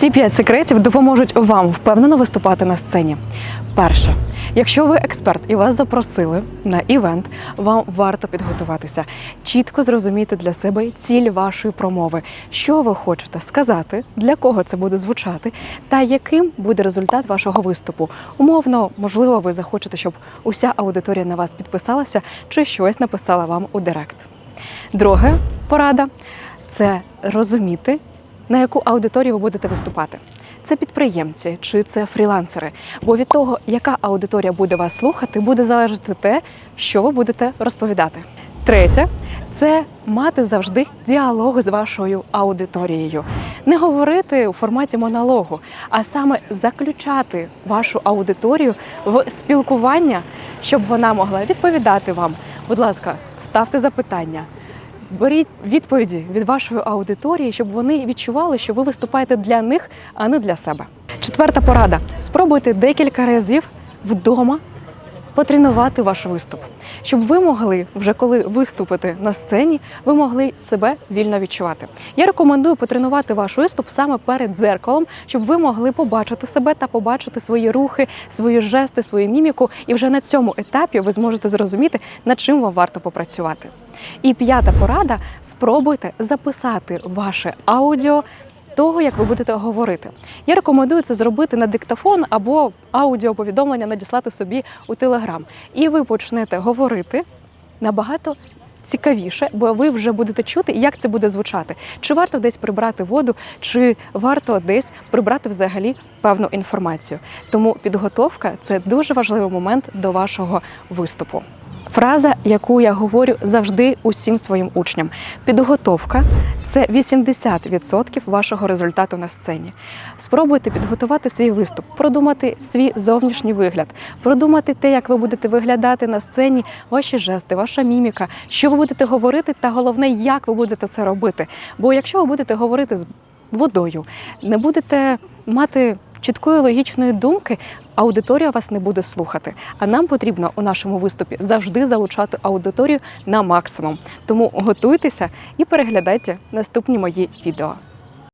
Ці п'ять секретів допоможуть вам впевнено виступати на сцені. Перше, якщо ви експерт і вас запросили на івент, вам варто підготуватися, чітко зрозуміти для себе ціль вашої промови, що ви хочете сказати, для кого це буде звучати, та яким буде результат вашого виступу. Умовно, можливо, ви захочете, щоб уся аудиторія на вас підписалася чи щось написала вам у директ. Друге порада це розуміти, на яку аудиторію ви будете виступати. Це підприємці чи це фрілансери. Бо від того, яка аудиторія буде вас слухати, буде залежати те, що ви будете розповідати. Третє це мати завжди діалог з вашою аудиторією. Не говорити у форматі монологу, а саме заключати вашу аудиторію в спілкування, щоб вона могла відповідати вам. Будь ласка, ставте запитання. Беріть відповіді від вашої аудиторії, щоб вони відчували, що ви виступаєте для них, а не для себе. Четверта порада: спробуйте декілька разів вдома потренувати ваш виступ, щоб ви могли, вже коли виступите на сцені, ви могли себе вільно відчувати. Я рекомендую потренувати ваш виступ саме перед дзеркалом, щоб ви могли побачити себе та побачити свої рухи, свої жести, свою міміку. І вже на цьому етапі ви зможете зрозуміти, над чим вам варто попрацювати. І п'ята порада: спробуйте записати ваше аудіо. Того, як ви будете говорити, я рекомендую це зробити на диктофон або аудіоповідомлення надіслати собі у Телеграм. І ви почнете говорити набагато цікавіше, бо ви вже будете чути, як це буде звучати. Чи варто десь прибрати воду, чи варто десь прибрати взагалі певну інформацію. Тому підготовка це дуже важливий момент до вашого виступу. Фраза, яку я говорю завжди усім своїм учням: підготовка це 80% вашого результату на сцені. Спробуйте підготувати свій виступ, продумати свій зовнішній вигляд, продумати те, як ви будете виглядати на сцені, ваші жести, ваша міміка, що ви будете говорити, та головне, як ви будете це робити. Бо якщо ви будете говорити з водою, не будете мати чіткої логічної думки, аудиторія вас не буде слухати. А нам потрібно у нашому виступі завжди залучати аудиторію на максимум. Тому готуйтеся і переглядайте наступні мої відео.